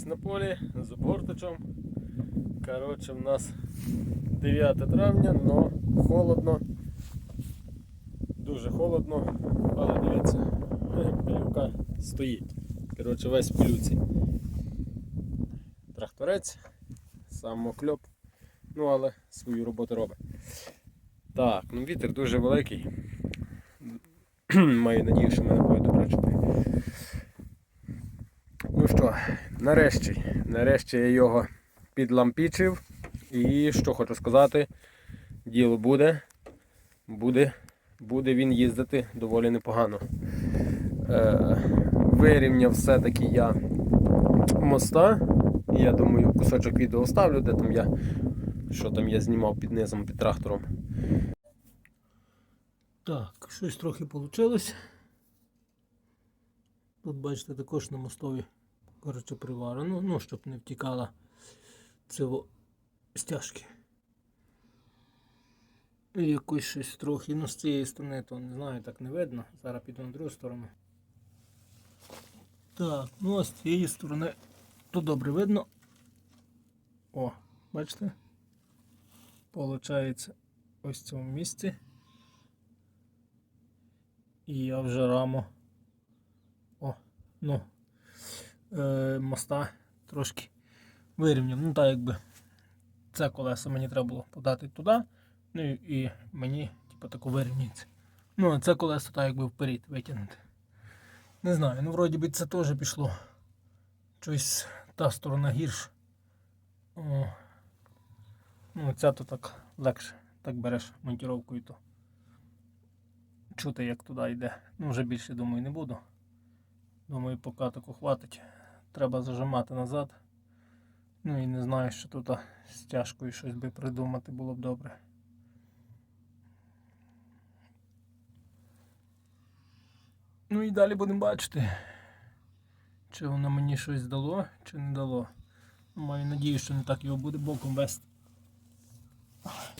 знаходжусь на полі з обгортачем. Коротше, в нас 9 травня, но холодно. Дуже холодно, але дивіться, пилюка стоїть. Коротше, весь пилюці. Тракторець, самокльоп, ну але свою роботу робить. Так, ну вітер дуже великий. Маю надію, що мене буде добре чути. Ну що, нарешті, нарешті я його підлампічив. І що хочу сказати, діло буде. Буде, буде він їздити доволі непогано. Е, вирівняв все-таки я моста. Я думаю, кусочок відео ставлю, де там я, що там я знімав під низом, під трактором. Так, щось трохи вийшло. Тут, бачите, також на мостові коротше, приварено, ну, щоб не втікала цього стяжки. І якось щось трохи, ну з цієї сторони, то не знаю, так не видно. Зараз піду на другу сторону. Так, ну а з цієї сторони то добре видно. О, бачите? Получається ось в цьому місці. І я вже раму. О, ну. Е, моста трошки вирівняв. Ну так якби це колесо мені треба було подати туди. Ну і, і мені, типу, тако вирівняється. Ну, а це колесо так якби вперед витягнути. Не знаю, ну вроді би це теж пішло. Щось та сторона гірше. О. Ну, ця то так легше. Так береш монтіровкою то чути, як туди йде. Ну, вже більше, думаю, не буду. Думаю, поки таку хватить. Треба зажимати назад. Ну і не знаю, що тут з тяжкою щось би придумати було б добре. Ну і далі будемо бачити, чи воно мені щось дало, чи не дало. Маю надію, що не так його буде боком вести.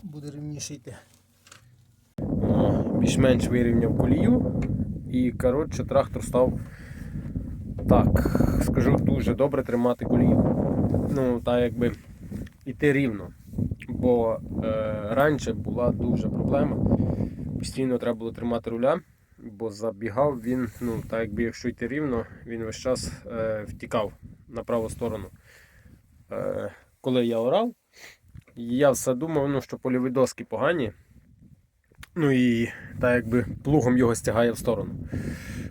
Буде рівніше йти. Більш-менш вирівняв колію. І коротше трактор став так, скажу, дуже добре тримати колію. Ну, так якби іти рівно. Бо е, раніше була дуже проблема. Постійно треба було тримати руля, бо забігав він, ну, так якби якщо йти рівно, він весь час е, втікав на праву сторону. Е, коли я орав, я все думав, ну, що польові доски погані. Ну і так якби плугом його стягає в сторону.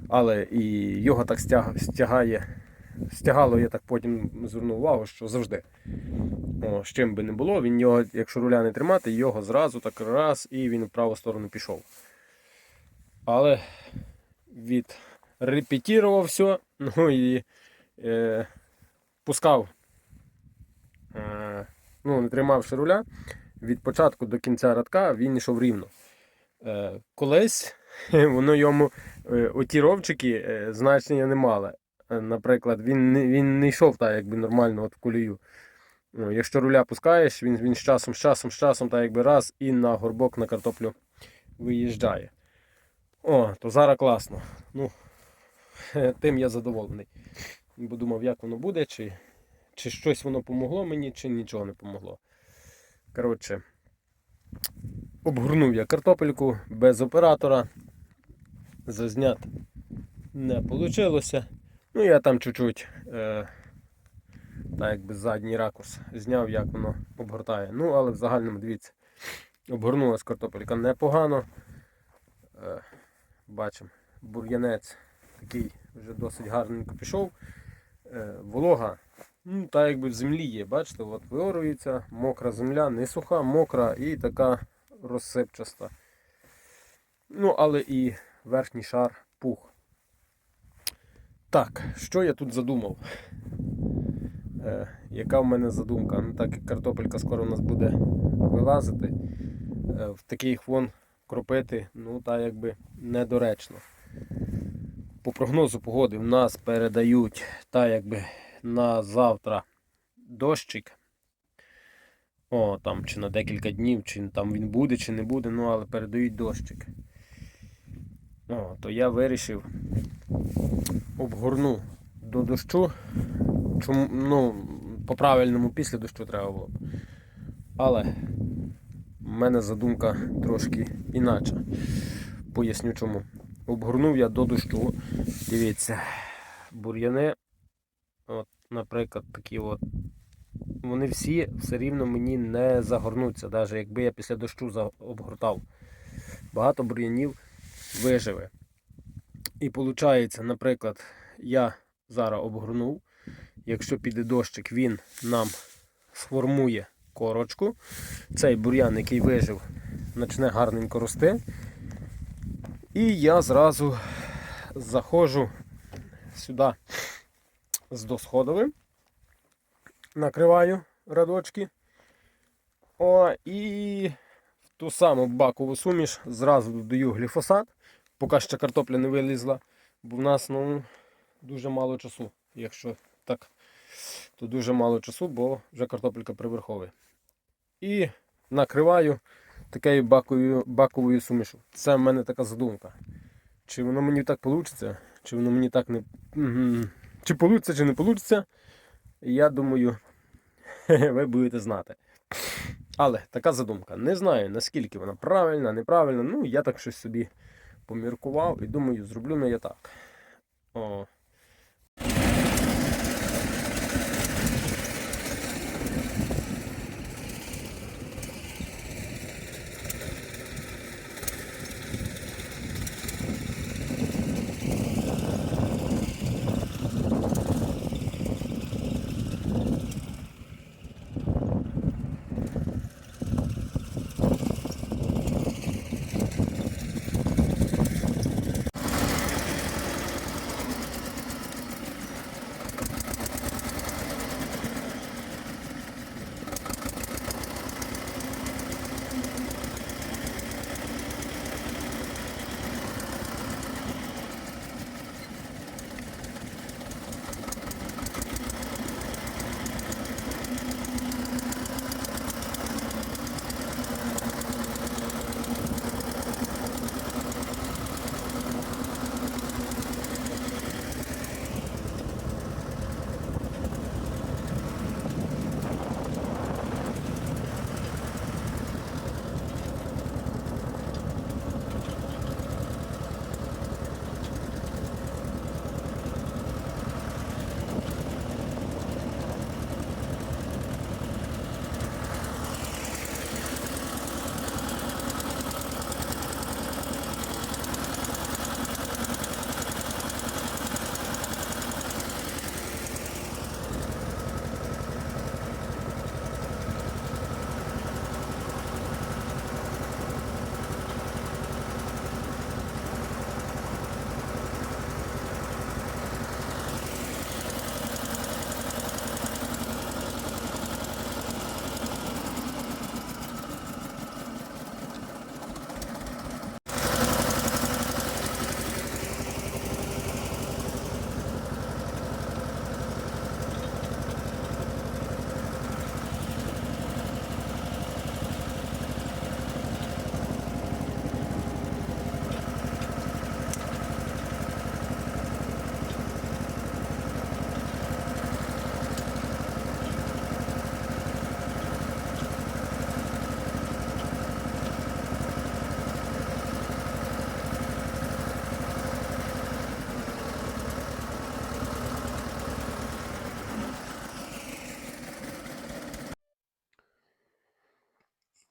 Але і його так стяг, стягає. Стягало, я так потім звернув увагу, що завжди. О, з чим би не було, він його, якщо руля не тримати, його зразу так раз і він в праву сторону пішов. Але відрепетірував все, ну і е, пускав, е, ну, не тримавши руля, від початку до кінця радка він йшов рівно. Е, колись воно йому е, оті ровчики е, значення не мали. Е, Наприклад, він не, він не йшов так, якби нормально от в колію. Ну, якщо руля пускаєш, він, він з часом, з часом, з часом, так якби раз і на горбок на картоплю виїжджає. О, то зараз класно. Ну, тим я задоволений. Бо думав, як воно буде, чи, чи щось воно помогло мені, чи нічого не помогло. Коротше, обгорнув я картопельку без оператора. Зазняти не вийшло. Ну, я там чуть-чуть, е, так якби задній ракурс зняв, як воно обгортає. Ну, але в загальному, дивіться, обгорнулася картопелька непогано. Е, бачимо, бур'янець такий вже досить гарненько пішов. Е, волога, ну, так якби в землі є, бачите, от виорується, мокра земля, не суха, мокра і така розсипчаста. Ну, але і верхній шар пух. Так, що я тут задумав? Е, яка в мене задумка? Ну, так як картопелька скоро у нас буде вилазити, е, в такий хвон кропити, ну так якби недоречно. По прогнозу погоди в нас передають так якби на завтра дощик. О, там чи на декілька днів, чи там він буде, чи не буде, ну але передають дощик. О, то я вирішив обгорну до дощу чому, ну, по-правильному після дощу треба було. б. Але в мене задумка трошки інакша. Поясню чому. Обгорнув я до дощу. Дивіться, бур'яни, от, наприклад, такі от. Вони всі все рівно мені не загорнуться, навіть якби я після дощу обгортав. Багато бур'янів виживе. І виходить, наприклад, я зараз обгорнув. Якщо піде дощик, він нам сформує корочку. Цей бур'ян, який вижив, почне гарненько рости. І я зразу заходжу сюди з досходовим, накриваю радочки. О, і в ту саму бакову суміш зразу додаю гліфосат, поки ще картопля не вилізла, бо в нас ну, дуже мало часу. Якщо так, то дуже мало часу, бо вже картопелька приверховує. І накриваю такою баковою, баковою сумішу. Це в мене така задумка. Чи воно мені так вийде, чи воно мені так не. Чи вийде, чи не вийде, я думаю, ви будете знати. Але така задумка. Не знаю, наскільки вона правильна, неправильна. Ну, я так щось собі поміркував і думаю, зроблю ну я так. О.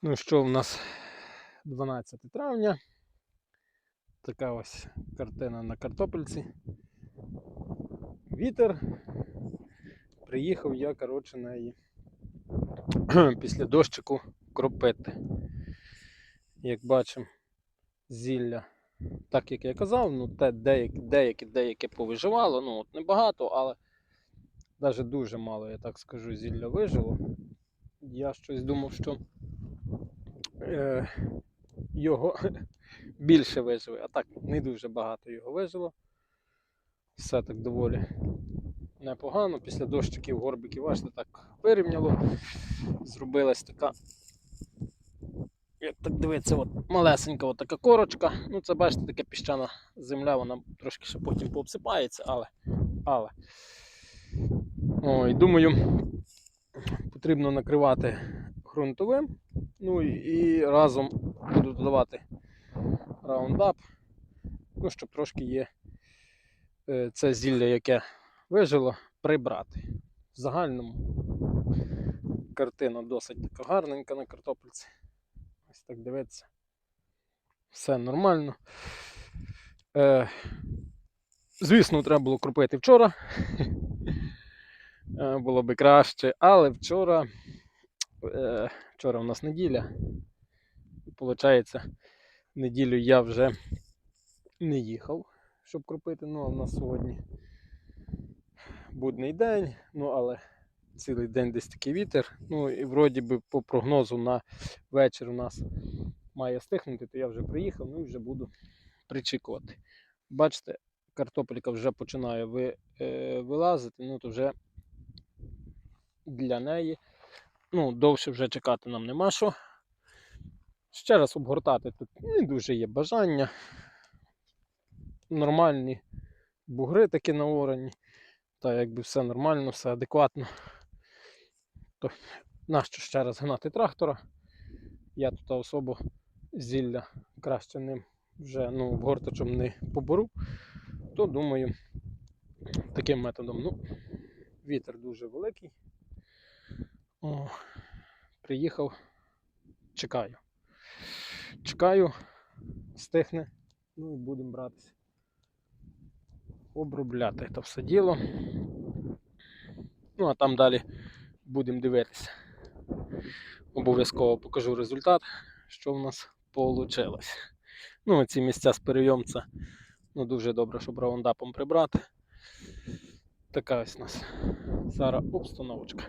Ну що, в нас 12 травня. Така ось картина на картопельці. Вітер. Приїхав я, коротше, на її після дощику кропити. Як бачимо, зілля. Так як я казав, ну те деяке, деяке, деяке повиживало, ну от небагато, але навіть дуже мало, я так скажу, зілля вижило. Я щось думав, що е, його більше виживе, а так не дуже багато його вижило. Все так доволі непогано. Після дощиків горбиків бачите, так вирівняло. Зробилась така. Як так дивиться, от малесенька от така корочка. Ну, це бачите, така піщана земля, вона трошки ще потім пообсипається, але. але. Ой, думаю, потрібно накривати ґрунтовим. Ну і, разом буду додавати раундап. Ну, щоб трошки є е, це зілля, яке вижило, прибрати. В загальному картина досить така гарненька на картопельці. Ось так дивиться. Все нормально. Е, звісно, треба було кропити вчора. Е, було би краще, але вчора, вчора у нас неділя. Виходить, неділю я вже не їхав, щоб кропити. Ну, а в нас сьогодні будний день, ну але цілий день десь такий вітер. Ну і вроді би по прогнозу на вечір у нас має стихнути, то я вже приїхав, ну і вже буду причікувати. Бачите, картопелька вже починає е, вилазити, ну то вже для неї. Ну, довше вже чекати нам нема що. Ще раз обгортати тут не дуже є бажання. Нормальні бугри такі наорані. Та якби все нормально, все адекватно. То нащо ще раз гнати трактора? Я тут особо зілля краще ним вже ну, обгортачем не побору, то думаю, таким методом. Ну, вітер дуже великий. О, приїхав, чекаю. Чекаю, стихне, ну і будемо братися. Обробляти це все діло. Ну, а там далі будемо дивитися. Обов'язково покажу результат, що в нас вийшло. Ну, ці місця з перейомця ну, дуже добре, щоб раундапом прибрати. Така ось у нас зараз обстановочка.